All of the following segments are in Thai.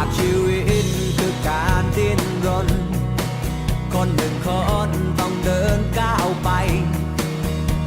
ากชีวิตคือการดิ้นรน คนหนึ่งคนต้องเดินก้าวไป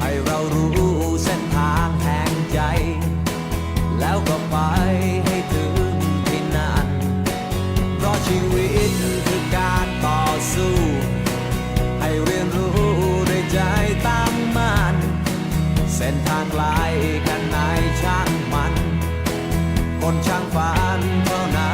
ให้เรารู้เส้นทางแห่งใจ แล้วก็ไปให้ถึงที่นั่น เพราะชีวิตคือการต่อสู้ ให้เรียนรู้ด้ใจตั้มั่เส้นทางไกลกันในช่างมัน คนช่างฝันเท่านั้น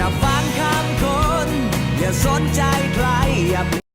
อย่าฟังคำคน อย่าสนใจใครอย่า